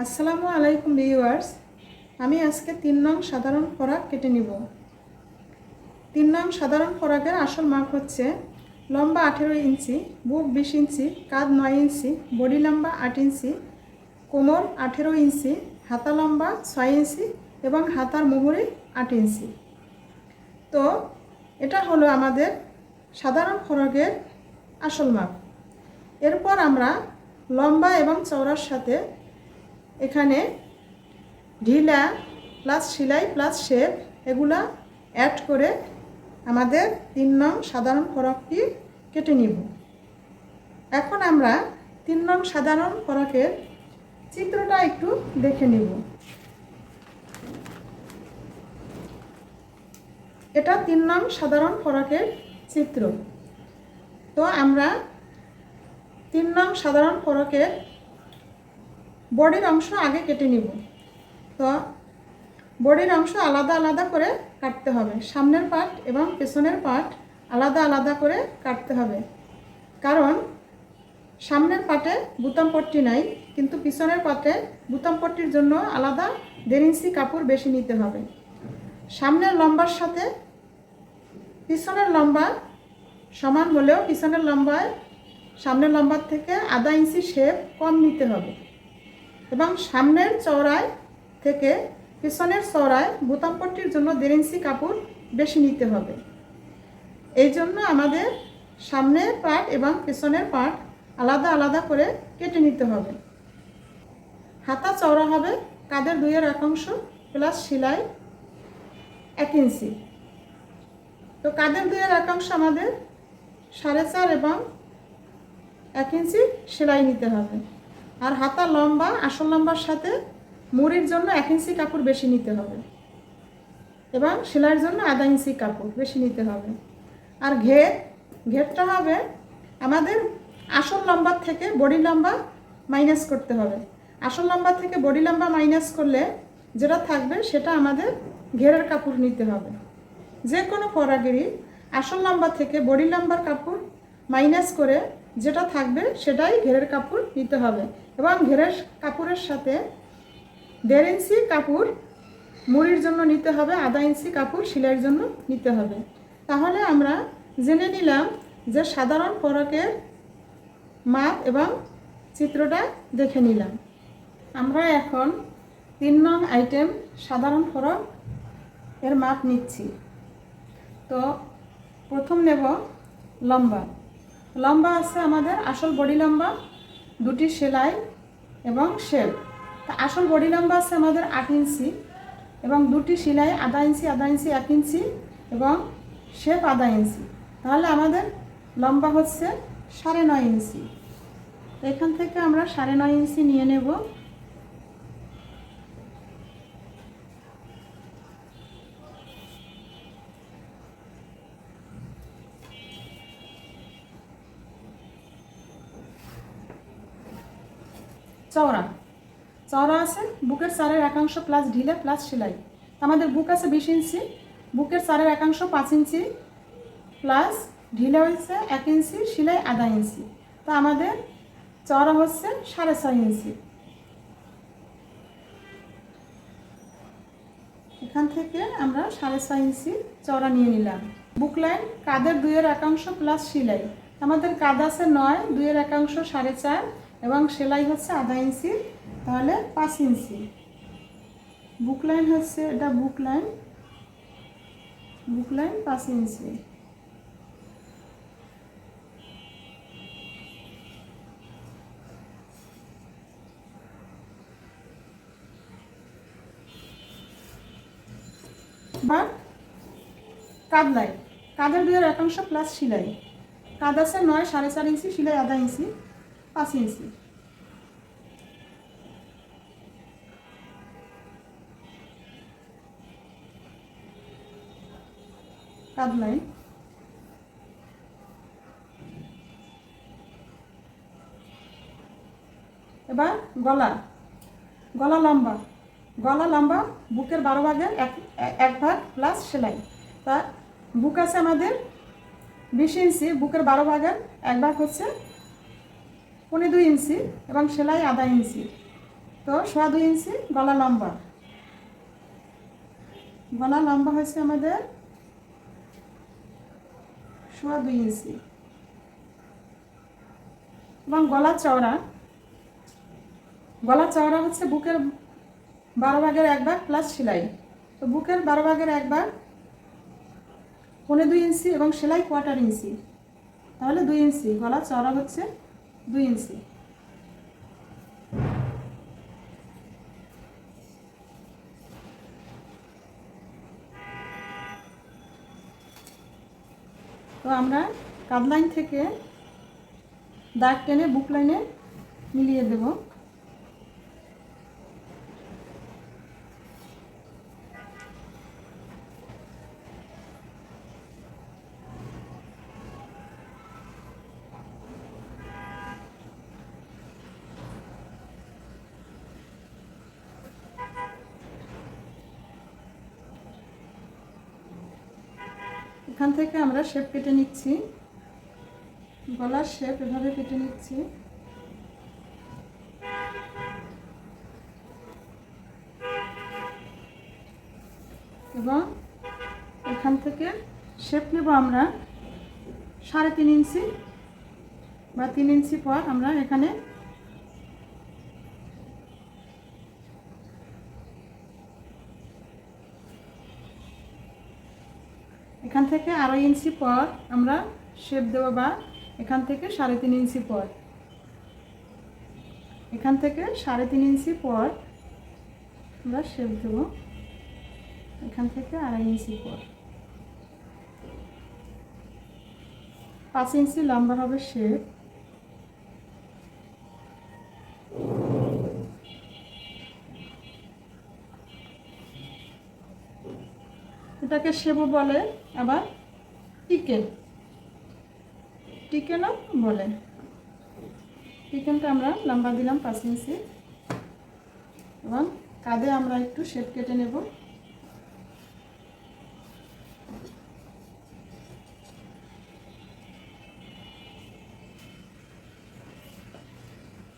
আসসালামু আলাইকুম ভিউয়ার্স। আমি আজকে তিন নং সাধারণ খোরাক কেটে নিব। তিন নং সাধারণ খোরাকের আসল মাপ হচ্ছে লম্বা আঠেরো ইঞ্চি, বুক বিশ ইঞ্চি, কাঁধ নয় ইঞ্চি, বডি লম্বা আট ইঞ্চি, কোমর আঠেরো ইঞ্চি, হাতা লম্বা ছয় ইঞ্চি এবং হাতার মুহুরি আট ইঞ্চি। তো এটা হলো আমাদের সাধারণ খোরাকের আসল মাপ এরপর আমরা লম্বা এবং চওড়ার সাথে এখানে ঢিলা প্লাস সেলাই প্লাস শেপ এগুলা অ্যাড করে আমাদের তিন নং সাধারণ ফরকটি কেটে নিব। এখন আমরা তিন নং সাধারণ ফরকের চিত্রটা একটু দেখে নিব। এটা তিন নং সাধারণ ফরকের চিত্র। তো আমরা তিন নং সাধারণ ফরকের বডির অংশ আগে কেটে নিব। তো বডির অংশ আলাদা আলাদা করে কাটতে হবে। সামনের পার্ট এবং পেছনের পার্ট আলাদা আলাদা করে কাটতে হবে। কারণ সামনের পাটে বুতাম পট্টি নাই, কিন্তু পিছনের পাটে বুতাম পট্টির জন্য আলাদা দেড় ইঞ্চি কাপড় বেশি নিতে হবে। সামনের লম্বার সাথে পিছনের লম্বা সমান হলেও পিছনের লম্বায় সামনের লম্বার থেকে আধা ইঞ্চি শেপ কম নিতে হবে। এবং সামনের চওড়ায় থেকে পিছনের চওড়ায় বোতাম পট্টির জন্য দেড় ইঞ্চি কাপড় বেশি নিতে হবে। এই জন্য আমাদের সামনের পার্ট এবং পিছনের পার্ট আলাদা আলাদা করে কেটে নিতে হবে। হাতা চওড়া হবে, কাদের দুইয়ের একাংশ প্লাস সেলাই এক ইঞ্চি। তো কাদের দুইয়ের একাংশ আমাদের সাড়ে চার এবং এক ইঞ্চি সেলাই নিতে হবে। আর হাতা লম্বা, আসল লম্বার সাথে মুড়ির জন্য এক ইঞ্চি কাপড় বেশি নিতে হবে। এবং সেলাইয়ের জন্য আধা ইঞ্চি কাপড় বেশি নিতে হবে। আর ঘের, ঘেরটা হবে আমাদের আসল লম্বার থেকে বডি লম্বা মাইনাস করতে হবে। আসল লম্বা থেকে বডি লম্বা মাইনাস করলে যেটা থাকবে সেটা আমাদের ঘেরের কাপড় নিতে হবে। যে কোনো পরাগিরি আসল লম্বা থেকে বডি লম্বার কাপড় মাইনাস করে যেটা থাকবে সেটাই ঘেরের কাপড় নিতে হবে। এবং ঘেরের কাপড়ের সাথে দেড় ইঞ্চি কাপড় মুড়ির জন্য নিতে হবে, আধা ইঞ্চি কাপড় সেলাইয়ের জন্য নিতে হবে। তাহলে আমরা জেনে নিলাম যে সাধারণ ফরকের মাপ এবং চিত্রটা দেখে নিলাম। আমরা এখন তিন নং আইটেম সাধারণ ফরক এর মাপ নিচ্ছি। তো প্রথম নেব লম্বা। লম্বা আছে আমাদের, আসল বডি লম্বা, দুটি সেলাই এবং শেপ। তা আসল বডি লম্বা আছে আমাদের আট ইঞ্চি এবং দুটি সেলাই আধা ইঞ্চি আধা ইঞ্চি, এক ইঞ্চি এবং শেপ আধা ইঞ্চি। তাহলে আমাদের লম্বা হচ্ছে সাড়ে নয় ইঞ্চি। এখান থেকে আমরা সাড়ে নয় ইঞ্চি নিয়ে নেব। চওড়া। চওড়া আছে, বুকের চারের একাংশ প্লাস ঢিলে প্লাস সেলাই। আমাদের বুক আছে বিশ ইঞ্চি, বুকের চারের একাংশ পাঁচ ইঞ্চি প্লাস ঢিলে হচ্ছে এক ইঞ্চি, সেলাই আধা ইঞ্চি। তো আমাদের চওড়া হচ্ছে সাড়ে ছয় ইঞ্চি। এখান থেকে আমরা সাড়ে ছয় ইঞ্চি চওড়া নিয়ে নিলাম। বুক লাইন কাদের দুইয়ের একাংশ প্লাস সেলাই। আমাদের কাদ আছে নয়, দুইয়ের একাংশ সাড়ে চার এবং সেলাই হচ্ছে আধা ইঞ্চি, তাহলে পাঁচ ইঞ্চি। বুক লাইন হচ্ছে এটা বুক লাইন বুক লাইন পাঁচ ইঞ্চি। বা কাঁধ লাইন, কাঁধের দুইয়ের একাংশ প্লাস সেলাই। কাঁধ আছে নয় সাড়ে চার ইঞ্চি, সেলাই আধা ইঞ্চি। পাঁচ ইঞ্চি কাঁধ লাইন এবার গলা। গলা লম্বা। গলা লম্বা, বুকের বারো ভাগের এক এক ভাগ প্লাস সেলাই। তা বুক আছে আমাদের বিশ ইঞ্চি, বুকের বারো ভাগের এক ভাগ হচ্ছে পনেরো দুই ইঞ্চি এবং সেলাই আধা ইঞ্চি। তো সোয়া দুই ইঞ্চি, গলা লম্বা। গলা লম্বা হয়েছে আমাদের সোয়া দুই ইঞ্চি। এবং গলা চওড়া। গলা চওড়া হচ্ছে বুকের বারো ভাগের এক ভাগ প্লাস সেলাই। তো বুকের বারো ভাগের এক ভাগ পনেরো দুই ইঞ্চি এবং সেলাই কোয়ার্টার ইঞ্চি। তাহলে দুই ইঞ্চি, গলা চওড়া হচ্ছে দুই ইঞ্চি তো আমরা কাদ লাইন থেকে দাগ টেনে বুক লাইনে মিলিয়ে দেব। এখান থেকে আমরা শেপ কেটে নিচ্ছি। গলার শেপ এভাবে কেটে নিচ্ছি। এবং এখান থেকে শেপ নেব আমরা সাড়ে তিন ইঞ্চি বা তিন ইঞ্চি পর আমরা এখানে এখান থেকে আড়াই ইঞ্চি পর আমরা শেপ দেবো বা এখান থেকে সাড়ে তিন ইঞ্চি পর। এখান থেকে সাড়ে তিন ইঞ্চি পর আমরা শেপ দেবো। এখান থেকে আড়াই ইঞ্চি পর। পাঁচ ইঞ্চি লম্বা হবে শেপ। এটাকে শেবও বলে, আবার টিকেন টিকেনও বলে। টিকেনটা আমরা লম্বা দিলাম পাঁচ ইঞ্চি। এবং কাঁধে আমরা একটু শেপ কেটে নেব।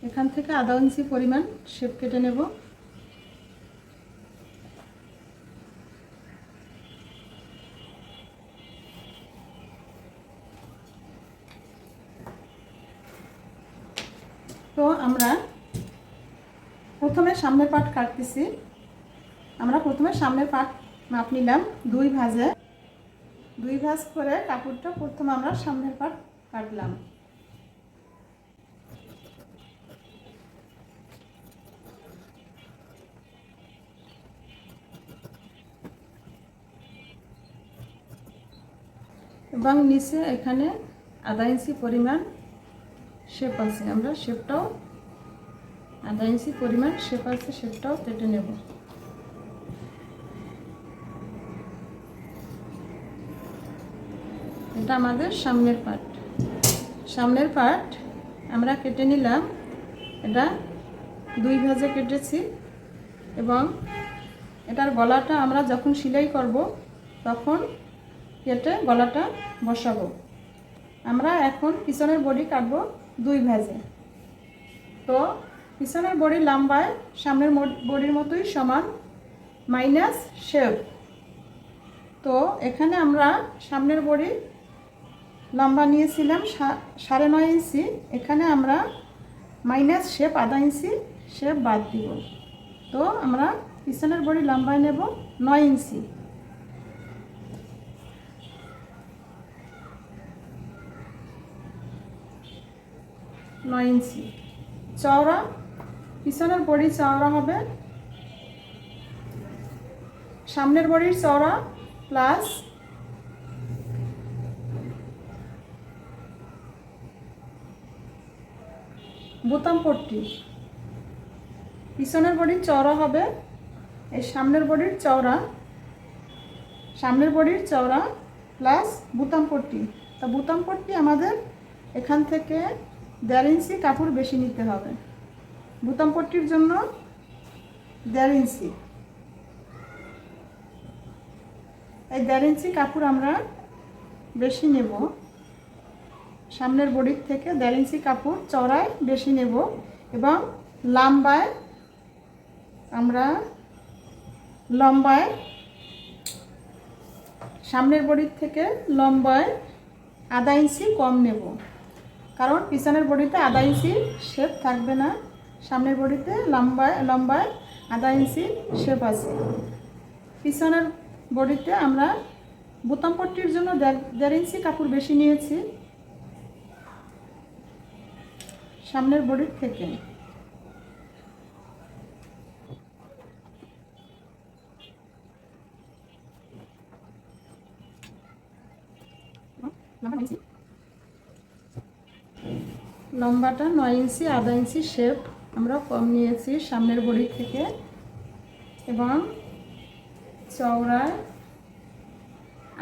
এখান থেকে আধা ইঞ্চি পরিমাণ শেপ কেটে নেব তো আমরা প্রথমে সামনের পাট কাটতেছি। আমরা প্রথমে সামনের পাট মাপ নিলাম, দুই ভাজে। দুই ভাজ করে কাপড়টা প্রথমে আমরা সামনের পাট কাটলাম। এবং নিচে এখানে আধা ইঞ্চি পরিমাণ শেপ আছে আমরা শেপটাও আধা ইঞ্চি পরিমাণ শেপ আছে শেপটাও কেটে নেব। এটা আমাদের সামনের পার্ট সামনের পার্ট আমরা কেটে নিলাম। এটা দুই ভাজে কেটেছি এবং এটার গলাটা আমরা যখন সেলাই করব, তখন কেটে গলাটা বসাবো। আমরা এখন পিছনের বডি কাটবো দুই ভাজে। তো পিছনের বডি লম্বায়, সামনের বডির মতোই সমান, মাইনাস শেপ। তো এখানে আমরা সামনের বডি লম্বা নিয়েছিলাম সাড়ে নয় ইঞ্চি। এখানে আমরা মাইনাস শেপ, আধা ইঞ্চি শেপ বাদ দিব। তো আমরা পিছনের বডি লম্বায় নেব নয় ইঞ্চি। নয় ইঞ্চি। চওড়া পিছনের বড়ি চওড়া হবে। সামনের বড়ির চওড়া প্লাস বোতাম পট্টি। পিছনের বডির চওড়া হবে, এই সামনের বডির চওড়া। সামনের বডির চওড়া প্লাস বুতাম পট্টি। তা বুতাম পট্টি আমাদের এখান থেকে দেড় ইঞ্চি কাপড় বেশি নিতে হবে। বুতাম পট্টির জন্য দেড় ইঞ্চি। এই দেড় ইঞ্চি কাপড় আমরা বেশি নেব। সামনের বডির থেকে দেড় ইঞ্চি কাপড় চড়ায় বেশি নেব এবং লম্বায় আমরা লম্বায় সামনের বডির থেকে লম্বায় আধা ইঞ্চি কম নেব। কারণ পিছনের বডিতে আধা ইঞ্চি শেপ থাকবে না। সামনের বডিতে লম্বায় লম্বায় আধা ইঞ্চি শেপ আছে। পিছনের বডিতে আমরা বোতাম পট্টির জন্য দেড় ইঞ্চি কাপড় বেশি নিয়েছি। সামনের বডির থেকে। লম্বাটা নয় ইঞ্চি, আধা ইঞ্চি শেপ আমরা কম নিয়েছি সামনের বডি থেকে এবং চওড়ায়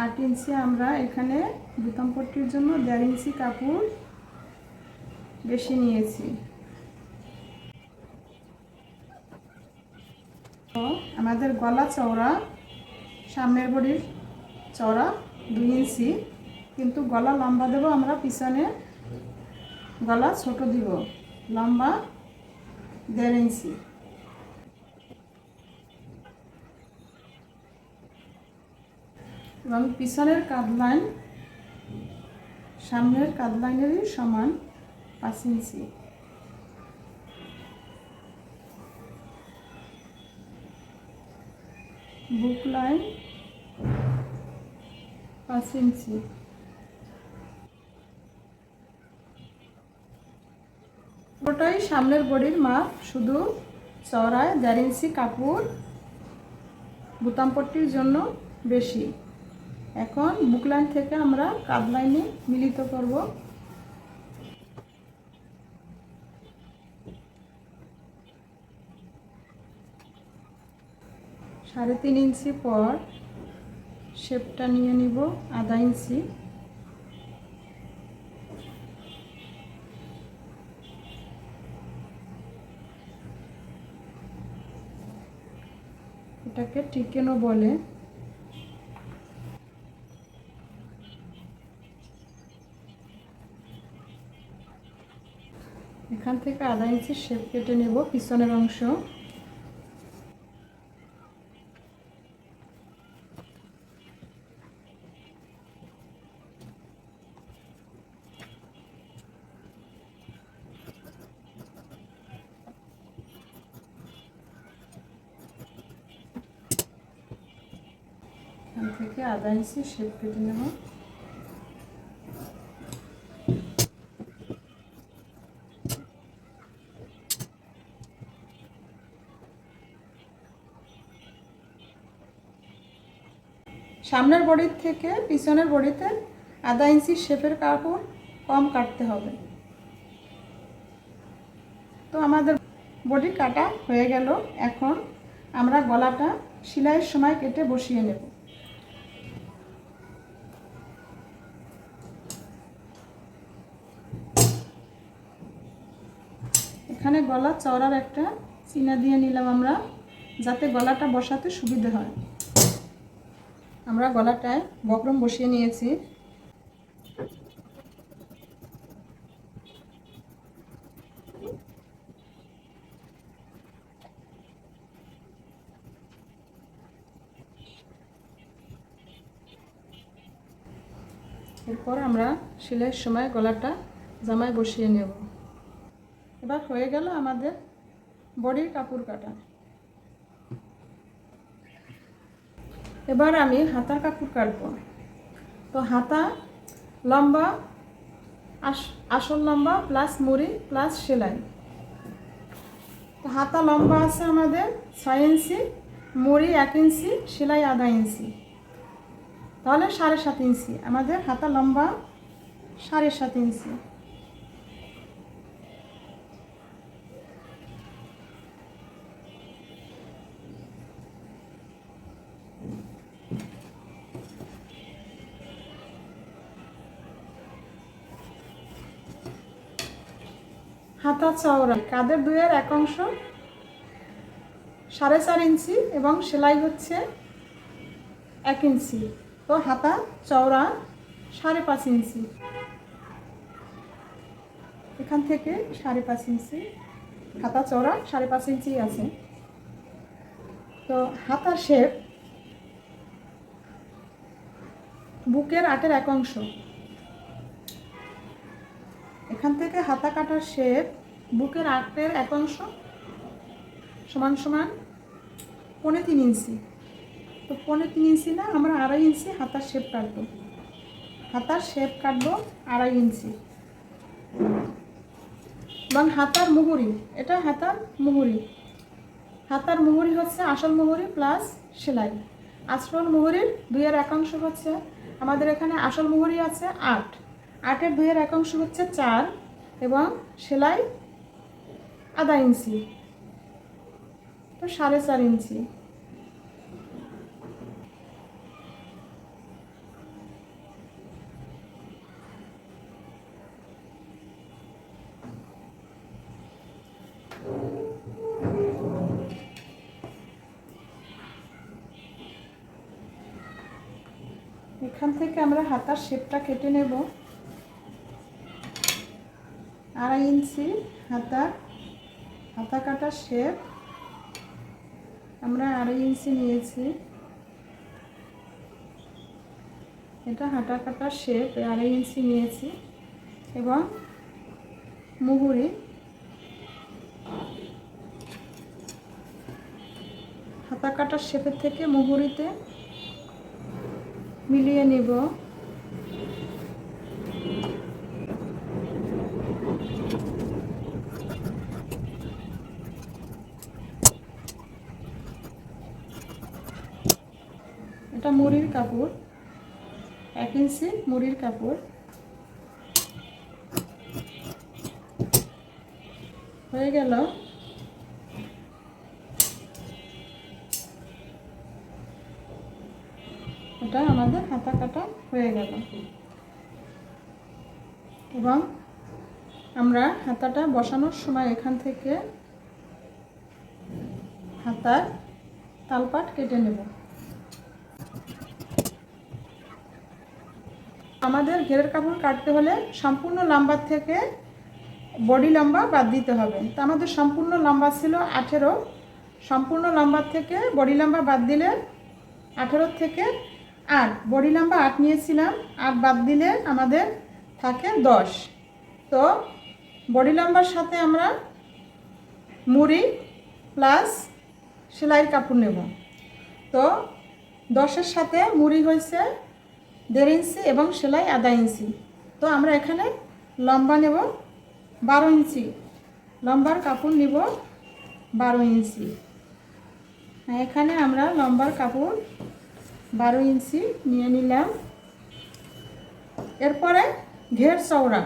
আট ইঞ্চি আমরা এখানে বুতাম পট্টির জন্য দেড় ইঞ্চি কাপড় বেশি নিয়েছি। আমাদের গলা চওড়া, সামনের বডির চওড়া দুই ইঞ্চি, কিন্তু গলা লম্বা দেবো আমরা পিছনে গলা ছোট দিব। লম্বা দেড় ইঞ্চি এবং পিছনের কাঁধলাইন সামনের কাঁধলাইনেরই সমান পাঁচ ইঞ্চি। বুক লাইন পাঁচ ইঞ্চি। পুরোটাই সামনের বডির মাপ শুধু চওড়ায় দেড় ইঞ্চি কাপড় বুতাম জন্য বেশি। এখন বুক লাইন থেকে আমরা কাঁধ লাইনে মিলিত করব। সাড়ে তিন ইঞ্চি পর শেপটা নিয়ে নিব আধা ইঞ্চি। এটাকে টিকেনও বলে? এখান থেকে আধা ইঞ্চি শেপ কেটে নেব পিছনের অংশ এখান থেকে আধা ইঞ্চি শেপ কেটে নেব সামনের বডির থেকে পিছনের বডিতে আধা ইঞ্চি শেপের কাপড় কম কাটতে হবে। তো আমাদের বডি কাটা হয়ে গেল। এখন আমরা গলাটা সেলাইয়ের সময় কেটে বসিয়ে নেব। গলা চওড়ার একটা চিনা দিয়ে নিলাম আমরা, যাতে গলাটা বসাতে সুবিধে হয়। আমরা গলাটায় বকরম বসিয়ে নিয়েছি। এরপর আমরা সেলাইয়ের সময় গলাটা জামায় বসিয়ে নেব। এবার হয়ে গেল আমাদের বডির কাপড় কাটা। এবার আমি হাতার কাপড় কাটবো। তো হাতা লম্বা, আস- আসল লম্বা প্লাস মুড়ি প্লাস সেলাই। তো হাতা লম্বা আছে আমাদের ছয় ইঞ্চি, মুড়ি এক ইঞ্চি, সেলাই আধা ইঞ্চি। তাহলে সাড়ে সাত ইঞ্চি। আমাদের হাতা লম্বা সাড়ে সাত ইঞ্চি। হাতা চওড়া কাদের দুয়ের এক অংশ সাড়ে চার ইঞ্চি এবং সেলাই হচ্ছে এক ইঞ্চি তো হাতা চওড়া সাড়ে পাঁচ ইঞ্চি। এখান থেকে সাড়ে পাঁচ ইঞ্চি হাতা চওড়া সাড়ে পাঁচ ইঞ্চি আছে। তো হাতার শেপ বুকের আটের এক অংশ। এখান থেকে হাতা কাটার শেপ, বুকের আটের এক অংশ সমান সমান পনে তিন ইঞ্চি। তো পনে তিন ইঞ্চি না, আমরা আড়াই ইঞ্চি হাতার শেপ কাটবো। হাতার শেপ কাটবো আড়াই ইঞ্চি। এবং হাতার মুহুরি, এটা হাতার মুহুরি। হাতার মুহুরি হচ্ছে আসল মুহুরি প্লাস সেলাই। আসল মুহুরির দুইয়ের একাংশ হচ্ছে আমাদের এখানে আসল মুহুরি আছে আট। আটের দুইয়ের একাংশ হচ্ছে চার এবং সেলাই আধা ইঞ্চি। তো সাড়ে চার ইঞ্চি। এখান থেকে আমরা হাতার শেপটা কেটে নেব। আড়াই ইঞ্চি হাতা হাতা কাটার শেপ। আমরা আড়াই ইঞ্চি নিয়েছি। এটা হাতা কাটার শেপ আড়াই ইঞ্চি নিয়েছি। এবং মুহুরি। হাতা কাটার শেপের থেকে মুহুরিতে মিলিয়ে নেব এটা মুড়ির কাপড়, এক ইঞ্চি মুড়ির কাপড়। হয়ে গেল। এটা আমাদের হাতা কাটা হয়ে গেল। এবং আমরা হাতাটা বসানোর সময় এখান থেকে হাতার তালপাট কেটে নেব। আমাদের ঘেরের কাপড় কাটতে হলে সম্পূর্ণ লম্বার থেকে বডি লম্বা বাদ দিতে হবে। তো আমাদের সম্পূর্ণ লম্বা ছিল আঠেরো। সম্পূর্ণ লম্বার থেকে বডি লম্বা বাদ দিলে আঠেরো থেকে আট। বডি লম্বা আট নিয়েছিলাম, আট বাদ দিলে আমাদের থাকে দশ। তো বডি লম্বার সাথে আমরা মুড়ি প্লাস সেলাইয়ের কাপড় নেব। তো দশের সাথে মুড়ি হয়েছে দেড় ইঞ্চি এবং সেলাই আধা ইঞ্চি। তো আমরা এখানে লম্বা নেব বারো ইঞ্চি। লম্বার কাপড় নিব বারো ইঞ্চি। এখানে আমরা লম্বার কাপড় বারো ইঞ্চি নিয়ে নিলাম। এরপরে ঘের চওড়া।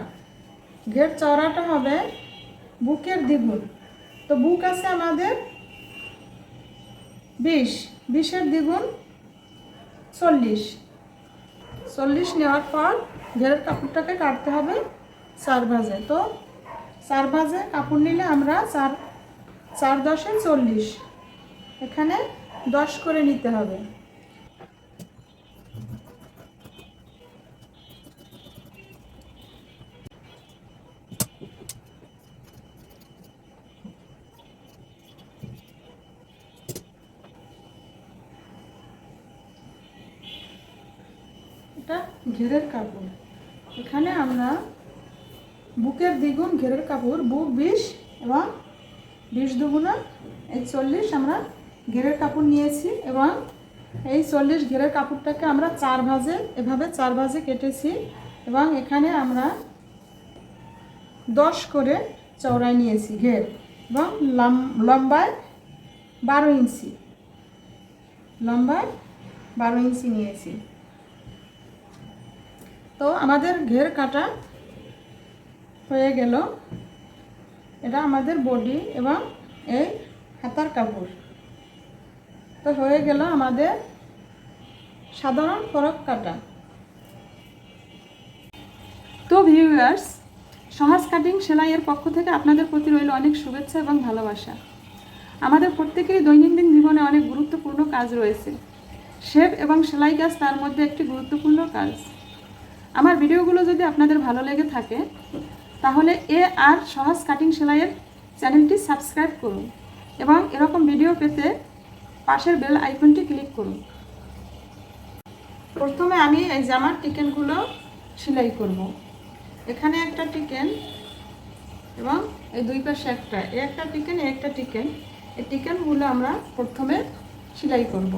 ঘের চওড়াটা হবে বুকের দ্বিগুণ। তো বুক আছে আমাদের বিশ। বিশের দ্বিগুণ চল্লিশ। চল্লিশ নেওয়ার পর ঘেরের কাপড়টাকে কাটতে হবে চার ভাজে। তো চার ভাজে কাপড় নিলে আমরা চার চার দশে চল্লিশ। এখানে দশ করে নিতে হবে এটা ঘেরের কাপড়। এখানে আমরা বুকের দ্বিগুণ ঘেরের কাপড়, বুক বিশ এবং বিশ দুগুণা এই চল্লিশ আমরা ঘেরের কাপড় নিয়েছি এবং এই চল্লিশ ঘেরের কাপড়টাকে আমরা চার ভাজে, এভাবে চার ভাজে কেটেছি এবং এখানে আমরা দশ করে চওড়ায় নিয়েছি ঘের এবং লম- লম্বায় বারো ইঞ্চি, লম্বায় বারো ইঞ্চি নিয়েছি। তো আমাদের ঘের কাটা হয়ে গেল। এটা আমাদের বডি এবং এই হাতার কাপড়। তো হয়ে গেল আমাদের সাধারণ ফরক কাটা। তো ভিউয়ার্স সহজ কাটিং সেলাইয়ের পক্ষ থেকে আপনাদের প্রতি রইল অনেক শুভেচ্ছা এবং ভালোবাসা। আমাদের প্রত্যেকেরই দৈনন্দিন জীবনে অনেক গুরুত্বপূর্ণ কাজ রয়েছে। শেপ এবং সেলাই কাজ তার মধ্যে একটি গুরুত্বপূর্ণ কাজ। আমার ভিডিওগুলো যদি আপনাদের ভালো লেগে থাকে, তাহলে এ আর সহজ কাটিং সেলাইয়ের চ্যানেলটি সাবস্ক্রাইব করুন এবং এরকম ভিডিও পেতে পাশের বেল আইকনটি ক্লিক করুন। প্রথমে আমি এই জামার টিকেনগুলো সেলাই করব। এখানে একটা টিকেন এবং এই দুই পাশে একটা। একটা টিকেন একটা টিকেন এই টিকেনগুলো আমরা প্রথমে সেলাই করব।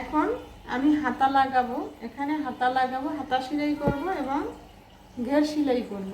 এখন আমি হাতা লাগাবো। এখানে হাতা লাগাবো হাতা সেলাই করব এবং ঘের সেলাই করব।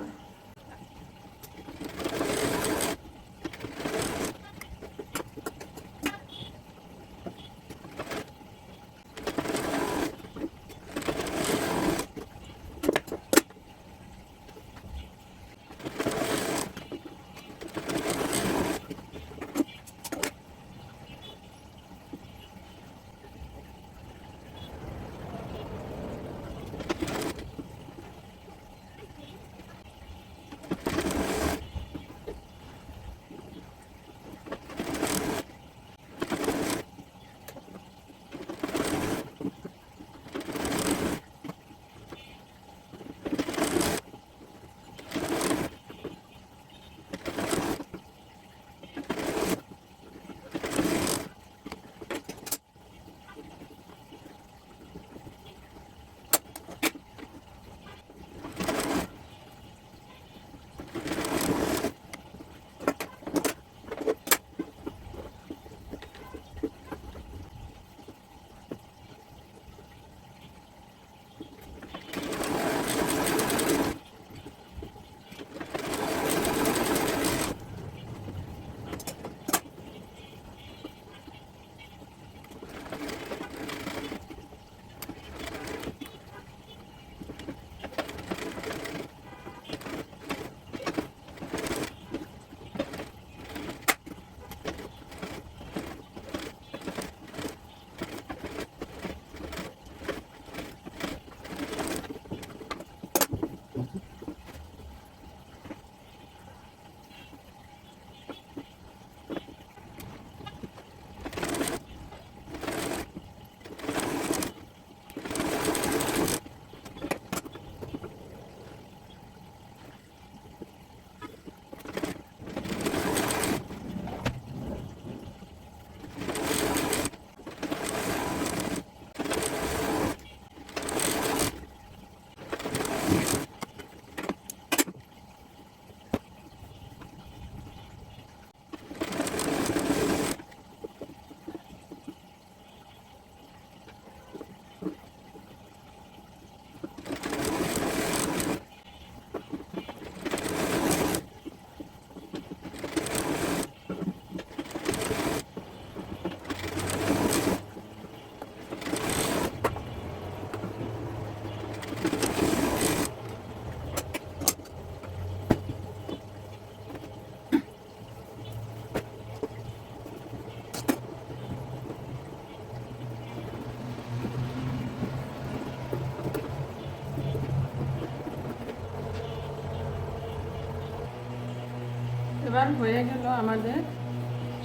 এবার হয়ে গেল আমাদের।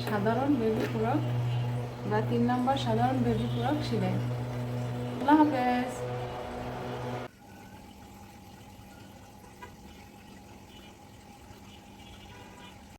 সাধারণ বেবি পূরক বা তিন নম্বর সাধারণ বেবি পূরক সিলাই আল্লাহ হাফেজ।